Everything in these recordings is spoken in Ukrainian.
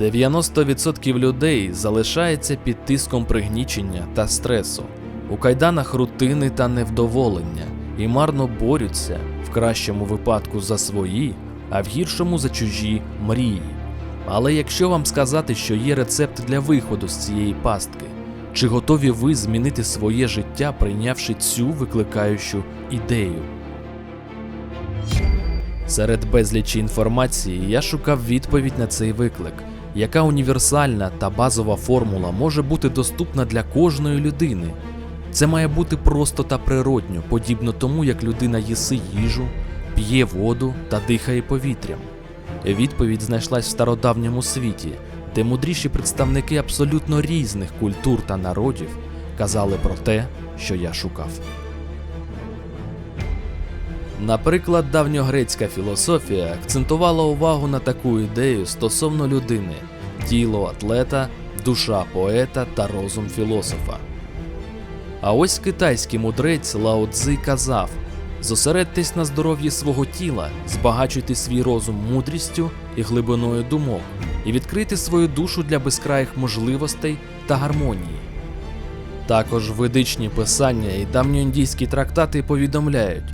90% людей залишається під тиском пригнічення та стресу, у кайданах рутини та невдоволення і марно борються в кращому випадку за свої, а в гіршому за чужі мрії. Але якщо вам сказати, що є рецепт для виходу з цієї пастки, чи готові ви змінити своє життя, прийнявши цю викликаючу ідею? Серед безлічі інформації я шукав відповідь на цей виклик, яка універсальна та базова формула може бути доступна для кожної людини. Це має бути просто та природньо, подібно тому, як людина їси їжу, п'є воду та дихає повітрям. Відповідь знайшлась в стародавньому світі, де мудріші представники абсолютно різних культур та народів казали про те, що я шукав. Наприклад, давньогрецька філософія акцентувала увагу на таку ідею стосовно людини: тіло атлета, душа поета та розум філософа. А ось китайський мудрець Лао Цзи казав: зосередьтесь на здоров'ї свого тіла, збагачуйте свій розум мудрістю і глибиною думок, і відкрийте свою душу для безкраїх можливостей та гармонії. Також ведичні писання і давньоіндійські трактати повідомляють,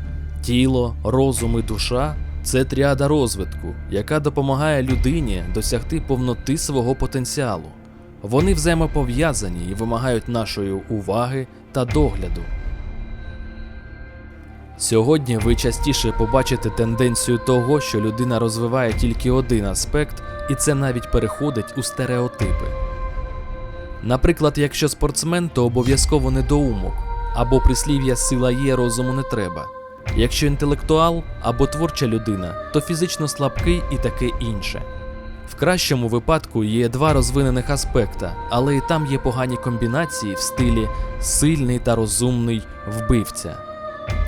тіло, розум і душа це тріада розвитку, яка допомагає людині досягти повноти свого потенціалу. Вони взаємопов'язані і вимагають нашої уваги та догляду. Сьогодні ви частіше побачите тенденцію того, що людина розвиває тільки один аспект, і це навіть переходить у стереотипи. Наприклад, якщо спортсмен, то обов'язково недоумок, або прислів'я сила є, розуму не треба. Якщо інтелектуал або творча людина, то фізично слабкий і таке інше. В кращому випадку є два розвинених аспекта, але і там є погані комбінації в стилі сильний та розумний вбивця.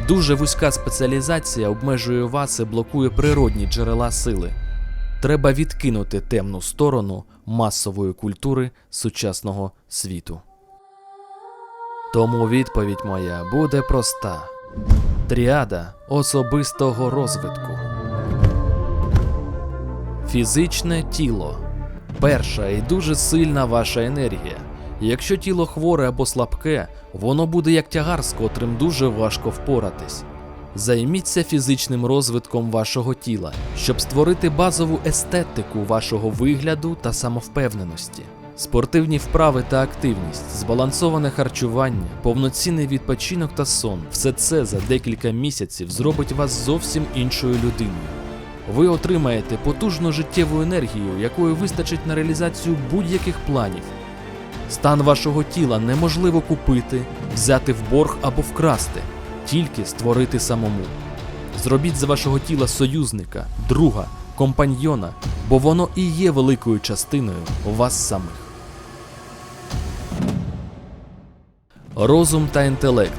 Дуже вузька спеціалізація обмежує вас і блокує природні джерела сили. Треба відкинути темну сторону масової культури сучасного світу. Тому відповідь моя буде проста: тріада особистого розвитку. Фізичне тіло перша і дуже сильна ваша енергія. Якщо тіло хворе або слабке, воно буде як тягар, з котрим дуже важко впоратись. Займіться фізичним розвитком вашого тіла, щоб створити базову естетику вашого вигляду та самовпевненості. Спортивні вправи та активність, збалансоване харчування, повноцінний відпочинок та сон все це за декілька місяців зробить вас зовсім іншою людиною. Ви отримаєте потужну життєву енергію, якої вистачить на реалізацію будь-яких планів. Стан вашого тіла неможливо купити, взяти в борг або вкрасти, тільки створити самому. Зробіть з вашого тіла союзника, друга, компаньйона, бо воно і є великою частиною вас самих. Розум та інтелект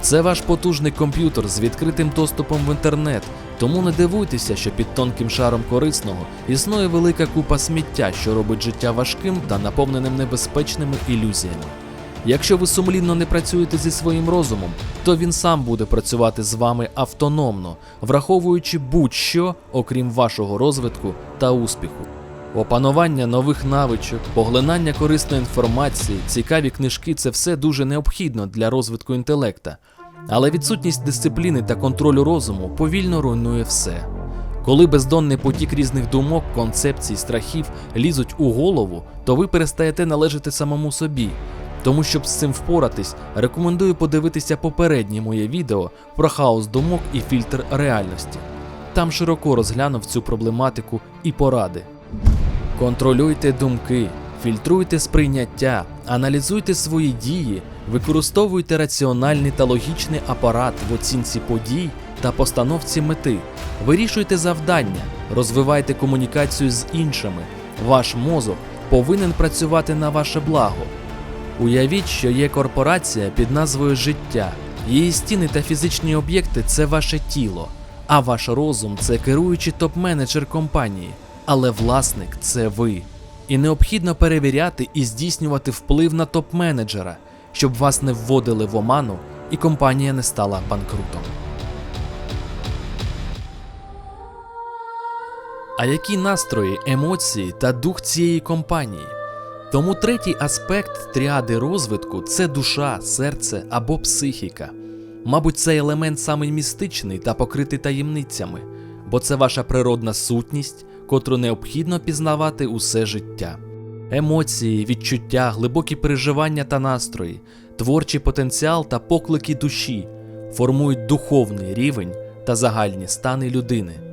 це ваш потужний комп'ютер з відкритим доступом в інтернет, тому не дивуйтеся, що під тонким шаром корисного існує велика купа сміття, що робить життя важким та наповненим небезпечними ілюзіями. Якщо ви сумлінно не працюєте зі своїм розумом, то він сам буде працювати з вами автономно, враховуючи будь-що, окрім вашого розвитку та успіху. Опанування нових навичок, поглинання корисної інформації, цікаві книжки це все дуже необхідно для розвитку інтелекта. Але відсутність дисципліни та контролю розуму повільно руйнує все. Коли бездонний потік різних думок, концепцій, страхів лізуть у голову, то ви перестаєте належати самому собі. Тому, щоб з цим впоратись, рекомендую подивитися попереднє моє відео про хаос думок і фільтр реальності. Там широко розглянув цю проблематику і поради. Контролюйте думки, фільтруйте сприйняття, аналізуйте свої дії, використовуйте раціональний та логічний апарат в оцінці подій та постановці мети, вирішуйте завдання, розвивайте комунікацію з іншими. Ваш мозок повинен працювати на ваше благо. Уявіть, що є корпорація під назвою Життя. Її стіни та фізичні об'єкти це ваше тіло, а ваш розум це керуючий топ-менеджер компанії, але власник це ви. І необхідно перевіряти і здійснювати вплив на топ-менеджера, щоб вас не вводили в оману і компанія не стала банкрутом. а які настрої, емоції та дух цієї компанії. Тому третій аспект тріади розвитку це душа, серце або психіка. Мабуть, цей елемент самий містичний та покритий таємницями, бо це ваша природна сутність, котру необхідно пізнавати усе життя. Емоції, відчуття, глибокі переживання та настрої, творчий потенціал та поклики душі формують духовний рівень та загальні стани людини.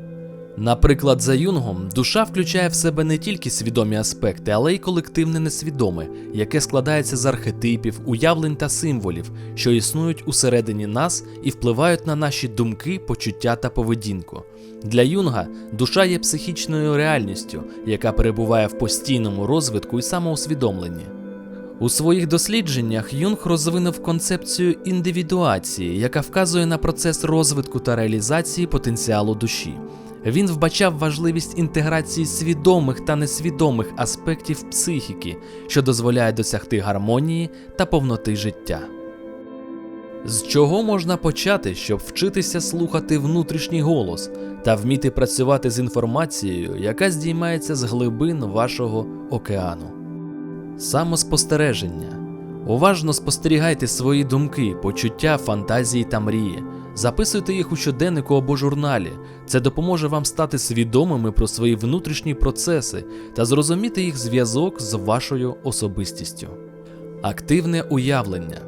Наприклад, за Юнгом душа включає в себе не тільки свідомі аспекти, але й колективне несвідоме, яке складається з архетипів, уявлень та символів, що існують усередині нас і впливають на наші думки, почуття та поведінку. Для Юнга душа є психічною реальністю, яка перебуває в постійному розвитку і самоусвідомленні. У своїх дослідженнях Юнг розвинув концепцію індивідуації, яка вказує на процес розвитку та реалізації потенціалу душі. Він вбачав важливість інтеграції свідомих та несвідомих аспектів психіки, що дозволяє досягти гармонії та повноти життя. З чого можна почати, щоб вчитися слухати внутрішній голос та вміти працювати з інформацією, яка здіймається з глибин вашого океану? Самоспостереження. Уважно спостерігайте свої думки, почуття, фантазії та мрії. Записуйте їх у щоденнику або журналі. Це допоможе вам стати свідомими про свої внутрішні процеси та зрозуміти їх зв'язок з вашою особистістю. Активне уявлення.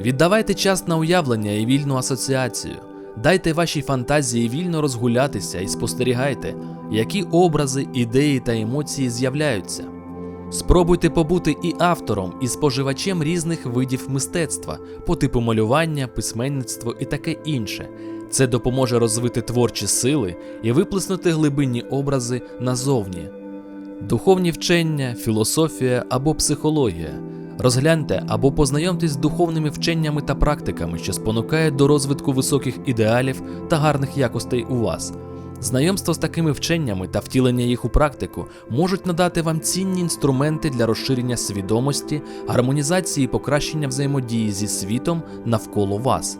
Віддавайте час на уявлення і вільну асоціацію. Дайте вашій фантазії вільно розгулятися і спостерігайте, які образи, ідеї та емоції з'являються. Спробуйте побути і автором, і споживачем різних видів мистецтва по типу малювання, письменництво і таке інше. Це допоможе розвити творчі сили і виплеснути глибинні образи назовні. Духовні вчення, філософія або психологія. Розгляньте або познайомтесь з духовними вченнями та практиками, що спонукають до розвитку високих ідеалів та гарних якостей у вас. Знайомство з такими вченнями та втілення їх у практику можуть надати вам цінні інструменти для розширення свідомості, гармонізації і покращення взаємодії зі світом навколо вас.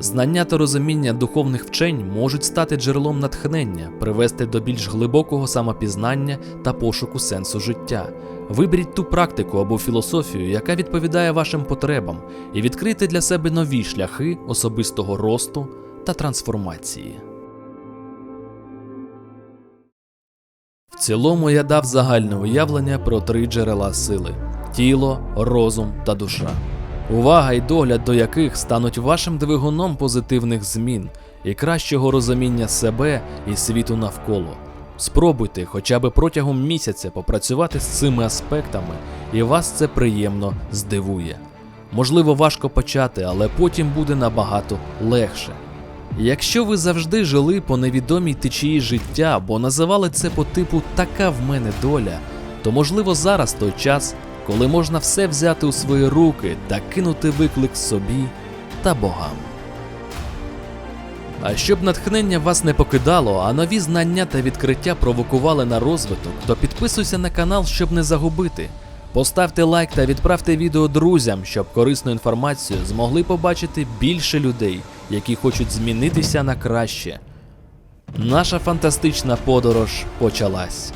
Знання та розуміння духовних вчень можуть стати джерелом натхнення, привести до більш глибокого самопізнання та пошуку сенсу життя. Виберіть ту практику або філософію, яка відповідає вашим потребам, і відкрийте для себе нові шляхи особистого росту та трансформації. В цілому я дав загальне уявлення про три джерела сили: тіло, розум та душа. Увага і догляд до яких стануть вашим двигуном позитивних змін і кращого розуміння себе і світу навколо. Спробуйте хоча б протягом місяця попрацювати з цими аспектами, і вас це приємно здивує. Можливо, важко почати, але потім буде набагато легше. Якщо ви завжди жили по невідомій течії життя, бо називали це по типу така в мене доля, то можливо зараз той час, коли можна все взяти у свої руки та кинути виклик собі та богам. А щоб натхнення вас не покидало, а нові знання та відкриття провокували на розвиток, то підписуйся на канал, щоб не загубити. Поставте лайк та відправте відео друзям, щоб корисну інформацію змогли побачити більше людей, які хочуть змінитися на краще. Наша фантастична подорож почалась.